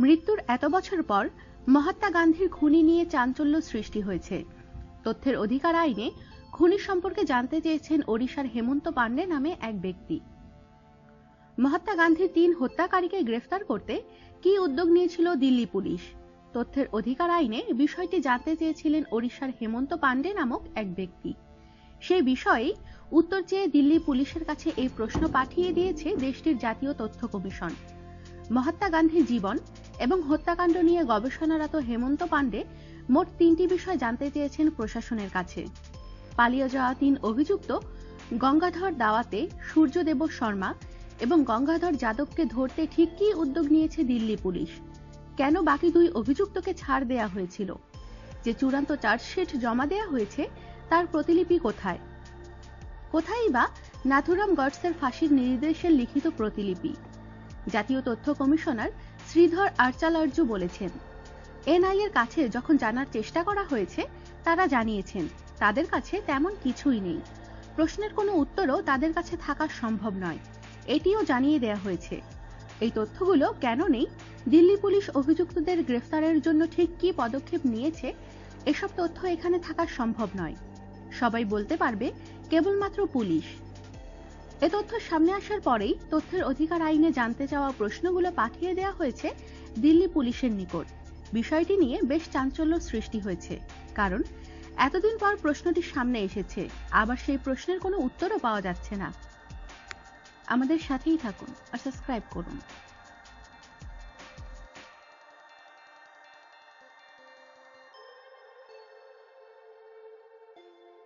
মৃত্যুর এত বছর পর মহাত্মা গান্ধীর খুনি নিয়ে চাঞ্চল্য সৃষ্টি হয়েছে। তথ্যের অধিকার আইনে খুনি সম্পর্কে জানতে চেয়েছেন ওড়িশার হেমন্ত পাণ্ডে নামে এক ব্যক্তি। মহাত্মা গান্ধীর তিন হত্যাকারীকে গ্রেফতার করতে কি উদ্যোগ নিয়েছিল দিল্লি পুলিশ? তথ্যের অধিকার আইনে বিষয়টি জানতে চেয়েছিলেন ওড়িশার হেমন্ত পাণ্ডে নামক এক ব্যক্তি। সেই বিষয়ে উত্তর চেয়ে দিল্লি পুলিশের কাছে এই প্রশ্ন পাঠিয়ে দিয়েছে দেশটির জাতীয় তথ্য কমিশন। মহাত্মা গান্ধীর জীবন এবং হত্যাকাণ্ড নিয়ে গবেষণারত হেমন্ত পাণ্ডে মোট তিনটি বিষয় জানতে চেয়েছেন প্রশাসনের কাছে। পালিয়ে যাওয়া তিন অভিযুক্ত, গঙ্গাধর দাওয়াতে সূর্যদেব শর্মা এবং গঙ্গাধর যাদবকে ধরতে ঠিক কি উদ্যোগ নিয়েছে দিল্লি পুলিশ? কেন বাকি দুই অভিযুক্তকে ছাড় দেয়া হয়েছিল? যে চূড়ান্ত চার্জশিট জমা দেয়া হয়েছে, তার প্রতিলিপি কোথায়? কোথায় বা নাথুরাম গডসের ফাঁসির নির্দেশের লিখিত প্রতিলিপি। জাতীয় তথ্য কমিশনার শ্রীধর আর্চালার্য বলেছেন এনআই এর কাছে যখন জানার চেষ্টা করা হয়েছে, তারা জানিয়েছেন, তাদের কাছে তেমন কিছুই নেই। প্রশ্নের কোনো উত্তরও তাদের কাছে থাকা সম্ভব নয়। এটিও জানিয়ে দেয়া হয়েছে। এই তথ্যগুলো কেন নেই? দিল্লি পুলিশ অভিযুক্তদের গ্রেফতারের জন্য ঠিক কি পদক্ষেপ নিয়েছে? এসব তথ্য এখানে থাকা সম্ভব নয়। সবাই বলতে পারবে, কেবলমাত্র পুলিশ। এ তথ্য সামনে আসার পরেই তথ্যের অধিকার আইনে জানতে চাওয়া প্রশ্নগুলো পাঠিয়ে দেওয়া হয়েছে দিল্লি পুলিশের নিকট। বিষয়টি নিয়ে বেশ চাঞ্চল্য সৃষ্টি হয়েছে, কারণ এতদিন পর প্রশ্নটি সামনে এসেছে, আবার সেই প্রশ্নের কোনো উত্তরও পাওয়া যাচ্ছে না। আমাদের সাথেই থাকুন আর সাবস্ক্রাইব করুন।